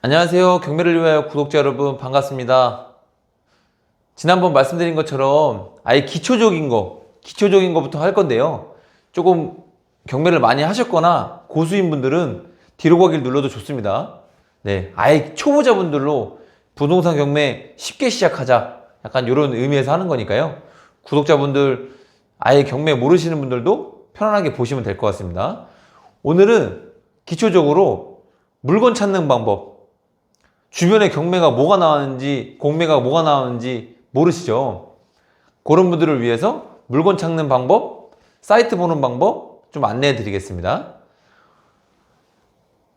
안녕하세요. 경매를 위하여 구독자 여러분 반갑습니다. 지난번 말씀드린 것처럼 아예 기초적인 거, 기초적인 것부터 할 건데요. 조금 경매를 많이 하셨거나 고수인 분들은 뒤로 가기를 눌러도 좋습니다. 네, 아예 초보자분들로 부동산 경매 쉽게 시작하자. 약간 이런 의미에서 하는 거니까요. 구독자분들 아예 경매 모르시는 분들도 편안하게 보시면 될 것 같습니다. 오늘은 기초적으로 물건 찾는 방법, 주변에 경매가 뭐가 나왔는지, 공매가 뭐가 나왔는지 모르시죠? 그런 분들을 위해서 물건 찾는 방법, 사이트 보는 방법 좀 안내해 드리겠습니다.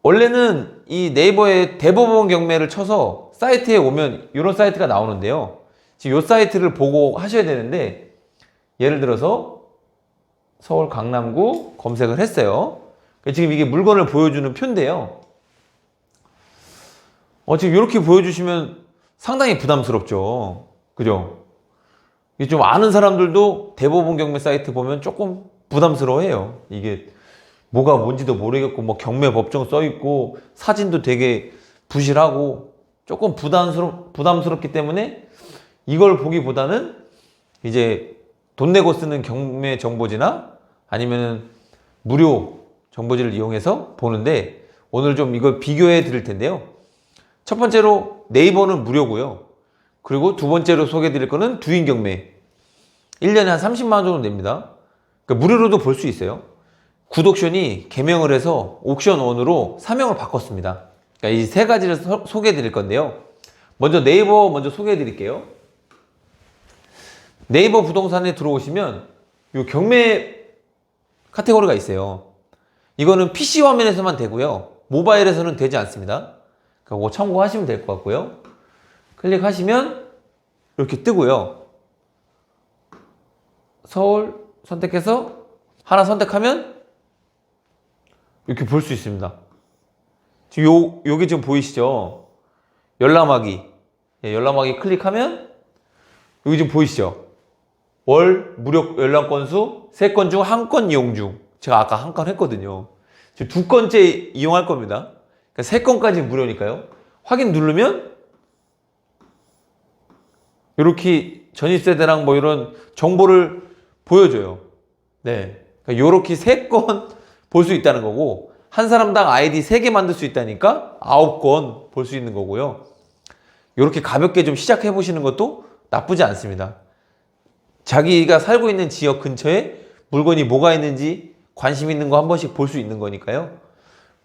원래는 이 네이버에 대법원 경매를 쳐서 사이트에 오면 이런 사이트가 나오는데요. 지금 이 사이트를 보고 하셔야 되는데, 예를 들어서 서울 강남구 검색을 했어요. 지금 이게 물건을 보여주는 표인데요. 어, 지금 이렇게 보여주시면 상당히 부담스럽죠. 그죠? 이게 좀 아는 사람들도 대법원 경매 사이트 보면 조금 부담스러워해요. 이게 뭐가 뭔지도 모르겠고, 뭐 경매 법정 써있고, 사진도 되게 부실하고, 조금 부담스럽, 부담스럽기 때문에 이걸 보기보다는 이제 돈 내고 쓰는 경매 정보지나 아니면 무료 정보지를 이용해서 보는데 오늘 좀 이걸 비교해 드릴 텐데요. 첫 번째로 네이버는 무료고요. 그리고 두 번째로 소개해 드릴 거는 두인 경매. 1년에 한 30만 원 정도 냅니다. 그러니까 무료로도 볼 수 있어요. 구독션이 개명을 해서 옥션 원으로 사명을 바꿨습니다. 그러니까 이 세 가지를 소- 소개해 드릴 건데요. 먼저 네이버 먼저 소개해 드릴게요. 네이버 부동산에 들어오시면 이 경매 카테고리가 있어요. 이거는 PC 화면에서만 되고요. 모바일에서는 되지 않습니다. 그거 참고하시면 될 것 같고요. 클릭하시면 이렇게 뜨고요. 서울 선택해서 하나 선택하면 이렇게 볼 수 있습니다. 지금 요, 요게 지금 보이시죠? 열람하기. 예, 열람하기 클릭하면 여기 지금 보이시죠? 월 무료 열람 건수 세 건 중 한 건 이용 중. 제가 아까 한 건 했거든요. 지금 두 건째 이용할 겁니다. 그러니까 세 건까지 무료니까요. 확인 누르면 이렇게 전입세대랑 뭐 이런 정보를 보여줘요. 네. 그러니까 요렇게 세 건 볼 수 있다는 거고 한 사람당 아이디 세 개 만들 수 있다니까 아홉 건 볼 수 있는 거고요. 요렇게 가볍게 좀 시작해 보시는 것도 나쁘지 않습니다. 자기가 살고 있는 지역 근처에 물건이 뭐가 있는지 관심 있는 거 한 번씩 볼 수 있는 거니까요.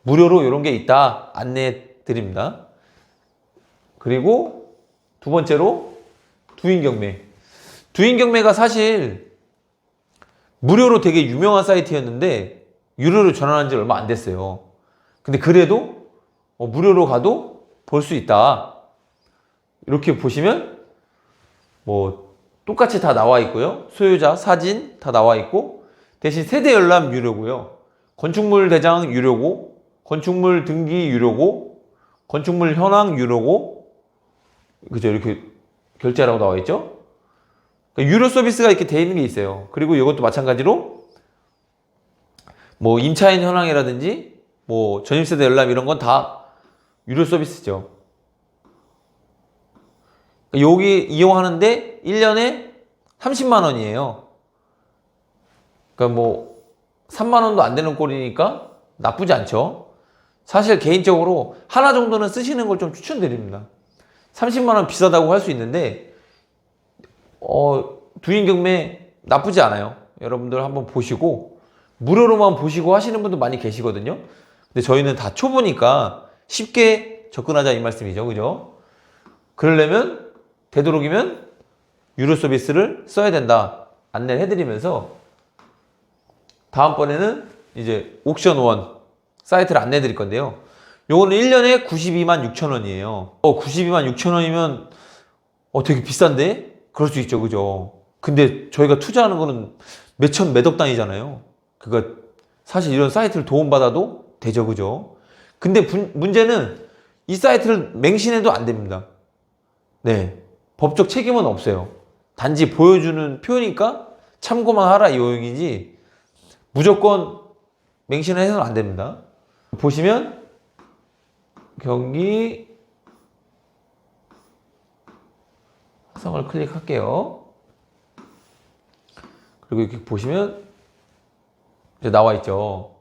무료로 이런 게 있다 안내해 드립니다. 그리고 두 번째로 두인 경매. 두인 경매가 사실 무료로 되게 유명한 사이트였는데 유료로 전환한 지 얼마 안 됐어요. 근데 그래도 어, 무료로 가도 볼 수 있다. 이렇게 보시면 뭐 똑같이 다 나와 있고요. 소유자, 사진 다 나와 있고 대신 세대 열람 유료고요. 건축물 대장 유료고 건축물 등기 유료고 건축물 현황 유료고 그죠 이렇게 결제라고 나와 있죠. 그러니까 유료 서비스가 이렇게 돼 있는 게 있어요. 그리고 이것도 마찬가지로 뭐 임차인 현황이라든지 뭐 전입세대 열람 이런 건 다 유료 서비스죠. 여기 이용하는데 1년에 30만 원이에요. 그러니까 뭐 3만 원도 안 되는 꼴이니까 나쁘지 않죠. 사실 개인적으로 하나 정도는 쓰시는 걸 좀 추천드립니다. 30만 원 비싸다고 할 수 있는데 어, 두인 경매 나쁘지 않아요. 여러분들 한번 보시고 무료로만 보시고 하시는 분도 많이 계시거든요. 근데 저희는 다 초보니까 쉽게 접근하자 이 말씀이죠. 그죠? 그러려면 되도록이면 유료 서비스를 써야 된다. 안내를 해드리면서 다음번에는 이제 옥션 원 사이트를 안내해 드릴 건데요. 요거는 1년에 92만 6천 원이에요. 어, 92만 6천 원이면 어, 되게 비싼데? 그럴 수 있죠. 그죠? 근데 저희가 투자하는 거는 몇천, 몇억 단위잖아요. 그니까 사실 이런 사이트를 도움받아도 되죠. 그죠? 근데 분- 문제는 이 사이트를 맹신해도 안 됩니다. 네. 법적 책임은 없어요. 단지 보여주는 표니까 참고만 하라 이 요용이지 무조건 맹신을 해서는 안 됩니다. 보시면 경기 화성을 클릭할게요. 그리고 이렇게 보시면 이제 나와 있죠.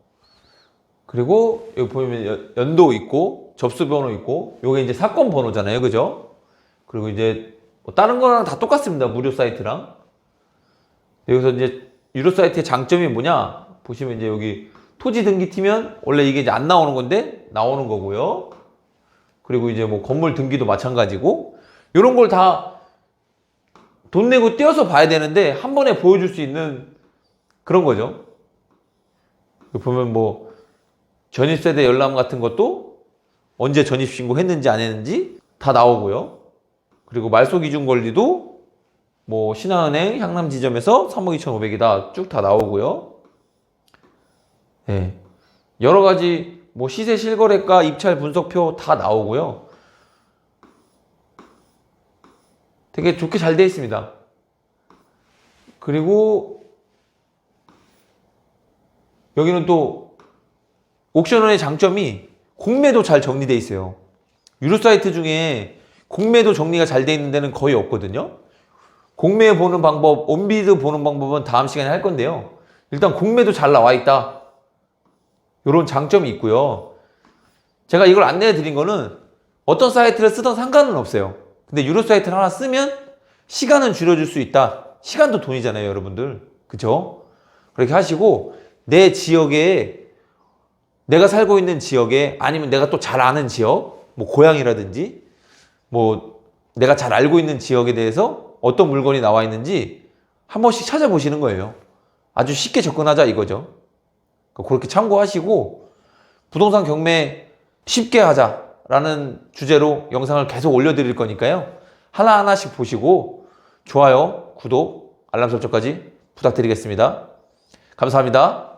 그리고 여기 보면 연도 있고 접수 번호 있고 요게 이제 사건 번호잖아요. 그죠? 그리고 이제 뭐 다른 거랑 다 똑같습니다. 무료 사이트랑. 여기서 이제 유료 사이트의 장점이 뭐냐? 보시면 이제 여기 토지 등기 티면 원래 이게 이제 안 나오는 건데 나오는 거고요. 그리고 이제 뭐 건물 등기도 마찬가지고 이런 걸 다 돈 내고 떼어서 봐야 되는데 한 번에 보여줄 수 있는 그런 거죠. 보면 뭐 전입세대 열람 같은 것도 언제 전입 신고 했는지 안 했는지 다 나오고요. 그리고 말소 기준 권리도 뭐 신한은행 향남 지점에서 3억 2,500이다 쭉 다 나오고요. 예. 여러 가지 뭐 시세 실거래가 입찰 분석표 다 나오고요. 되게 좋게 잘 되어 있습니다. 그리고 여기는 또 옥션원의 장점이 공매도 잘 정리되어 있어요. 유료 사이트 중에 공매도 정리가 잘 되어 있는 데는 거의 없거든요. 공매 보는 방법, 온비드 보는 방법은 다음 시간에 할 건데요. 일단 공매도 잘 나와 있다. 이런 장점이 있고요. 제가 이걸 안내해 드린 거는 어떤 사이트를 쓰던 상관은 없어요. 근데 유료 사이트를 하나 쓰면 시간은 줄여줄 수 있다. 시간도 돈이잖아요, 여러분들. 그죠? 그렇게 하시고 내 지역에 내가 살고 있는 지역에 아니면 내가 또 잘 아는 지역, 뭐 고향이라든지 뭐 내가 잘 알고 있는 지역에 대해서 어떤 물건이 나와 있는지 한 번씩 찾아보시는 거예요. 아주 쉽게 접근하자 이거죠. 그렇게 참고하시고 부동산 경매 쉽게 하자라는 주제로 영상을 계속 올려드릴 거니까요. 하나하나씩 보시고 좋아요, 구독, 알람 설정까지 부탁드리겠습니다. 감사합니다.